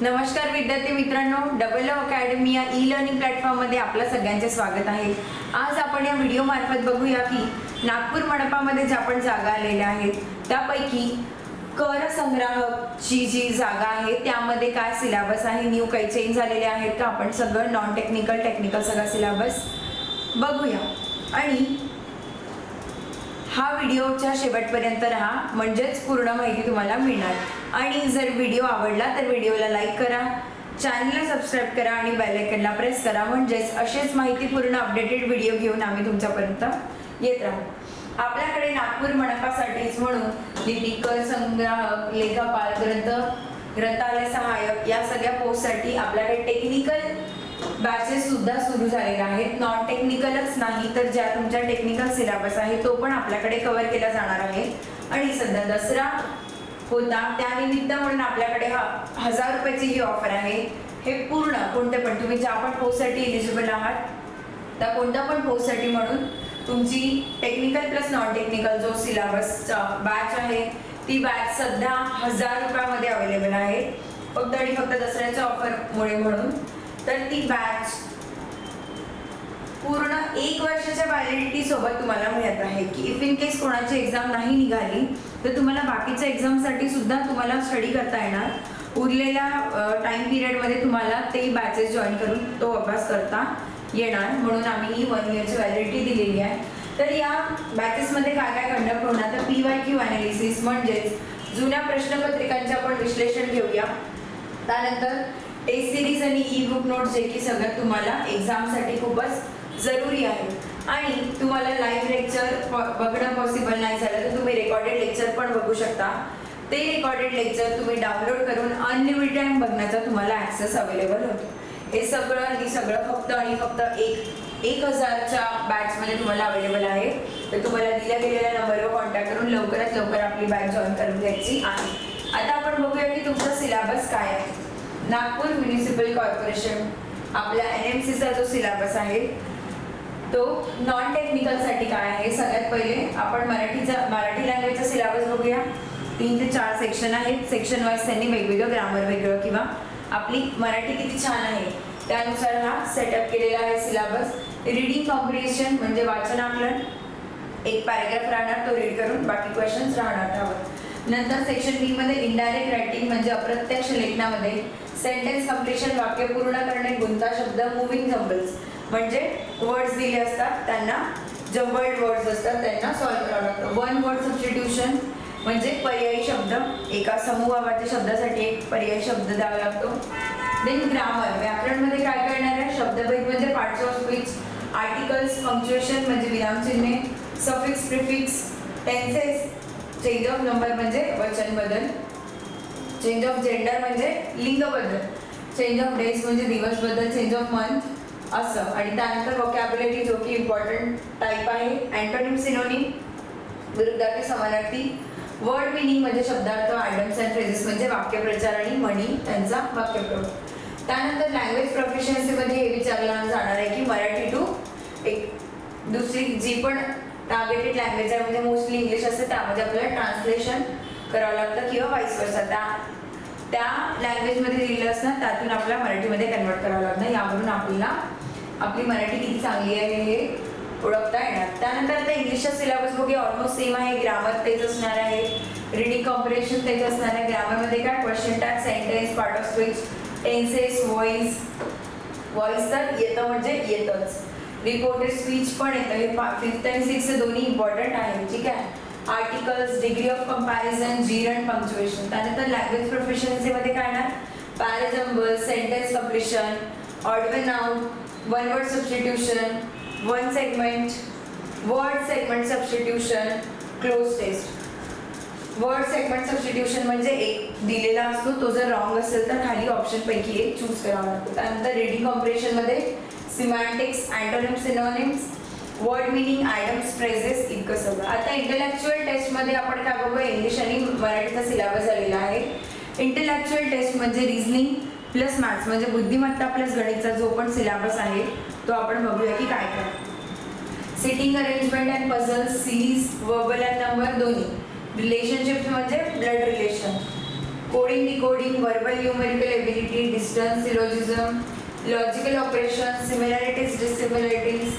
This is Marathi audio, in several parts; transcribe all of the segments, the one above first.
नमस्कार विद्यार्थी मित्रांनो डबल अकॅडमी या ई लर्निंग प्लॅटफॉर्ममध्ये आपलं सगळ्यांचे स्वागत आहे. आज आपण या व्हिडिओ मार्फत बघूया की नागपूर मंडपामध्ये ज्या पण जागा आलेल्या आहेत त्यापैकी कर संग्राहकची जी जागा आहे त्यामध्ये काय सिलेबस आहे न्यू काही चेंज झालेले आहेत का? आपण सगळं नॉन टेक्निकल टेक्निकल सगळा सिलेबस बघूया. आणि हा व्हिडिओच्या शेवटपर्यंत राहा. म्हणजेच पूर्ण माहिती तुम्हाला मिळणार. आणि जर व्हिडिओ आवडला तर व्हिडिओला लाईक करा. चॅनलला सबस्क्राईब करा आणि बेलायकनला प्रेस करा. म्हणजेच असेच माहितीपूर्ण अपडेटेड व्हिडिओ घेऊन आम्ही तुमच्यापर्यंत येत राहू. आपल्याकडे नागपूर मनपासाठीच म्हणून लिपिकर संग्राहक लेखापाल ग्रंथ ग्रंथालय सहाय्यक या सगळ्या पोस्टसाठी आपल्याकडे टेक्निकल बॅचेस सुद्धा सुरू झालेल्या आहेत. नॉन टेक्निकलच नाही तर ज्या तुमच्या टेक्निकल सिलेबस आहे तो पण आपल्याकडे कव्हर केला जाणार आहे. आणि सध्या दसरा होता त्यानिमित्त म्हणून आपल्याकडे हा हजार रुपयाची ही ऑफर आहे. हे पूर्ण कोणते पण तुम्ही ज्या पण पोस्टसाठी एलिजिबल आहात त्या कोणत्या पण पोस्टसाठी म्हणून तुमची टेक्निकल प्लस नॉन टेक्निकल जो सिलेबसचा बॅच आहे ती बॅच सध्या हजार रुपयामध्ये अवेलेबल आहे. फक्त आणि फक्त दसऱ्याच्या ऑफरमुळे म्हणून. तर ती बॅच पूर्ण एक वर्षाच्या व्हॅलिडिटी सोबत तुम्हाला मिळत आहे की इफ इन केस कोणाची एक्झाम नाही निघाली तर तुम्हाला बाकीच्या एक्झामसाठी सुद्धा तुम्हाला स्टडी करता येणार. उरलेल्या टाइम पिरियडमध्ये तुम्हाला ते बॅचेस जॉईन करून तो अभ्यास करता येणार. म्हणून आम्ही ही वन इयरची व्हॅलिडिटी दिलेली आहे. तर या बॅचेसमध्ये काय काय कंडक्ट होणार? तर पी वाय क्यू अनालिसिस म्हणजेच जुन्या प्रश्नपत्रिकांचे आपण विश्लेषण घेऊया. त्यानंतर टेस्ट सिरीज आणि ई बुक नोट जे की सगळं तुम्हाला एक्झामसाठी खूपच जरुरी आहे. आणि तुम्हाला लाईव्ह लेक्चर बघणं पॉसिबल नाही झालं तर तुम्ही रेकॉर्डेड लेक्चर पण बघू शकता. ते रेकॉर्डेड लेक्चर तुम्ही डाउनलोड करून अनलिमिटेड टाइम बघण्याचा तुम्हाला ऍक्सेस अवेलेबल होतो. हे सगळं आणि सगळं फक्त आणि फक्त एक एक हजारच्या बॅचमध्ये तुम्हाला अवेलेबल आहे. तर तुम्हाला दिल्या गेलेल्या नंबरवर कॉन्टॅक्ट करून लवकरात लवकर आपली बॅच जॉईन करून घ्यायची आहे. आता आपण बघूया की तुमचा सिलेबस काय आहे. नागपूर म्युनिसिपल कॉर्पोरेशन आपला एन एम सीचा जो सिलेबस आहे तो नॉन टेक्निकलसाठी काय आहे? सगळ्यात पहिले आपण मराठीचा मराठी लँग्वेजचा सिलेबस बघूया. तीन ते चार सेक्शन आहेत. सेक्शन वाईज त्यांनी वेगवेगळं ग्रामर वेगळं किंवा आपली मराठी किती छान आहे त्यानुसार हा सेटअप केलेला आहे सिलेबस रिडिंग कॉम्प्रिहेशन म्हणजे वाचन आकलन एक पॅरेग्राफ राहणार तो रीड करून बाकी क्वेश्चन्स राहणार त्यावर. नंतर सेक्शन बी मध्ये इनडायरेक्ट रायटिंग म्हणजे अप्रत्यक्ष लेखनामध्ये सेंटेन्स कम्प्लिशन वाक्य पूर्ण करणे गुंता शब्द मुव्हिंग जम्बल्स म्हणजे वर्ड्स दिले असतात त्यांना जम्बल्ड वर्ड्स असतात त्यांना सॉल्व्ह करावं लागतं. वन वर्ड सबस्टिट्यूशन म्हणजे पर्यायी शब्द. एका समूहावाच्या शब्दासाठी एक पर्यायी शब्द द्यावा लागतो. देन ग्रामर व्याकरणमध्ये काय करणार आहे? शब्दभेद म्हणजे parts of speech articles punctuation म्हणजे विरामचिन्हे suffix prefix tenses change of number म्हणजे वचन बदल. चेंज ऑफ जेंडर म्हणजे लिंग बदल. चेंज ऑफ डेज म्हणजे दिवस बदल. चेंज ऑफ मंथ असं. आणि त्यानंतर वोकॅब्युलरी जो की इम्पॉर्टंट टाईप आहे अँटोनिम सिनोनिम विरुद्धार्थी समानार्थी वर्ड मिनिंग म्हणजे शब्दार्थ आयडम्स अँड फ्रेजेस म्हणजे वाक्यप्रचार आणि म्हणी त्यांचा वाक्यप्रयोग. त्यानंतर लँग्वेज प्रोफिशियन्सीमध्ये हे विचारलं जाणार आहे की मराठी टू एक दुसरी जी पण टार्गेटेड लँग्वेज आहे म्हणजे मोस्टली इंग्लिश असते त्यामध्ये आपल्याला ट्रान्सलेशन करावं लागतं किंवा वाईस वर्षा त्या त्या लँग्वेजमध्ये दिलेलं असतं त्यातून आपल्याला मराठीमध्ये कन्वर्ट करावं लागतं. यावरून आपल्याला आपली मराठी किती चांगली आहे हे ओळखता येणार. त्यानंतर आता इंग्लिशचा सिलेबस बघूया. ऑलमोस्ट सेम आहे. ग्रामर तेच असणार आहे. रिडिंग कॉम्प्रिहेशन तेच असणार आहे. ग्रामरमध्ये काय? Question tag sentence part of speech tenses voice voice तर येतं म्हणजे येतंच. रिपोर्टेड स्पीच पण येतं हे फिफ्थ आणि सिक्स दोन्ही इम्पॉर्टंट आहे ठीक आहे? आर्टिकल्स डिग्री ऑफ कंपॅरिझन जीर अँड पंक्च्युएशन त्यानंतर लँग्वेज प्रोफेशन्सीमध्ये काय येणार? Parajumble sentence completion ऑडवे noun one word substitution one segment word segment substitution cloze test word segment substitution म्हणजे एक दिलेला असतो. तो जर रॉंग असेल तर खाली ऑप्शनपैकी एक चूज करावा लागतो. त्यानंतर रिडिंग कॉम्प्रेशनमध्ये semantics antonym synonyms word meaning items phrases इतकं सगळं. आता इंटलेक्च्युअल टेस्टमध्ये आपण काय बघूया? इंग्लिश आणि मराठीचा सिलेबस झालेला आहे. इंटलेक्च्युअल टेस्ट म्हणजे रिझनिंग प्लस मॅथ्स म्हणजे बुद्धिमत्ता प्लस गणितचा जो पण सिलेबस आहे तो आपण बघूया की काय काय sitting arrangement and puzzle series verbal and number दोन्ही. रिलेशनशिप म्हणजे blood relation coding decoding verbal numerical ability distance syllogism logical operation similarities dissimilarities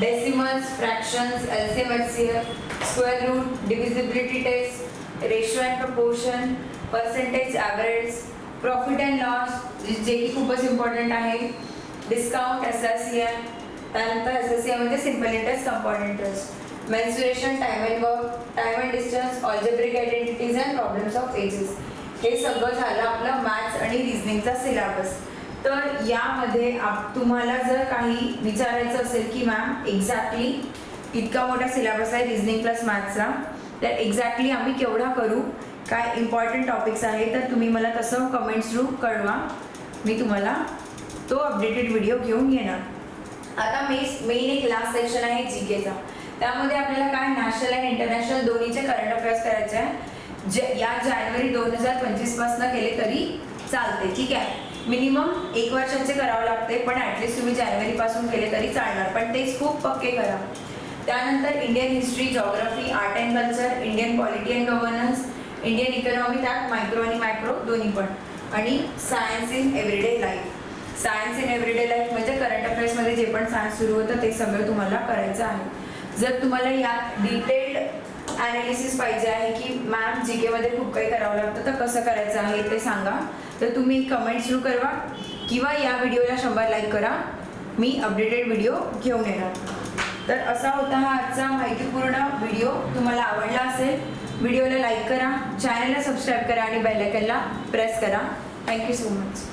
decimals fractions LCM HCF square root divisibility test ratio and proportion percentage average profit and loss जे की खूपच इम्पॉर्टंट आहे. Discount S S C M त्यानंतर एस एस सी एम म्हणजे simple interest compound interest mensuration time and work time and distance algebraic identities and problems of ages हे सगळं झालं आपलं मॅथ्स आणि रिझनिंगचा सिलेबस तर यामध्ये आप तुम्हाला जर काही विचारायचं असेल की मॅम एक्झॅक्टली इतका मोठा सिलेबस आहे रिझनिंग प्लस मॅथ्सचा तर एक्झॅक्टली आम्ही केवढा करू? काय इम्पॉर्टंट टॉपिक्स आहे तर तुम्ही मला तसं कमेंट्स थ्रू कळवा. मी तुम्हाला तो अपडेटेड व्हिडिओ घेऊन येणार आता मेस मेन एक लास्ट सेक्शन आहे जी केचा त्यामध्ये आपल्याला काय नॅशनल अँड इंटरनॅशनल दोन्हीचे करंट अफेअर्स करायचे आहे. जे या जानेवारी दोन हजार पंचवीसपासनं केले तरी चालते ठीक आहे? मिनिमम एक वर्षाचे करावं लागते पण ॲटलिस्ट तुम्ही जानेवारीपासून केले तरी चालणार. पण तेच खूप पक्के करा. त्यानंतर Indian history geography art and culture Indian polity and governance Indian economy त्यात मायक्रो आणि मायक्रो दोन्ही पण. आणि science in everyday life science in everyday life म्हणजे करंट अफेअर्समध्ये जे पण सायन्स सुरू होतं ते सगळं तुम्हाला करायचं आहे. जर तुम्हाला यात डिटेल्ड ॲनालिसिस पाहिजे आहे की मॅम जी केमध्ये खूप काही करावं लागतं. तर कसं करायचं आहे ते सांगा. तर तुम्ही कमेंट सुरू करा किंवा या व्हिडिओला शंभर लाईक करा. मी अपडेटेड व्हिडिओ घेऊन येणार. तर असा होता हा आजचा माहितीपूर्ण व्हिडिओ तुम्हाला आवडला असेल व्हिडिओला लाईक करा. चॅनलला सबस्क्राईब करा आणि बेलायकनला प्रेस करा. Thank you so much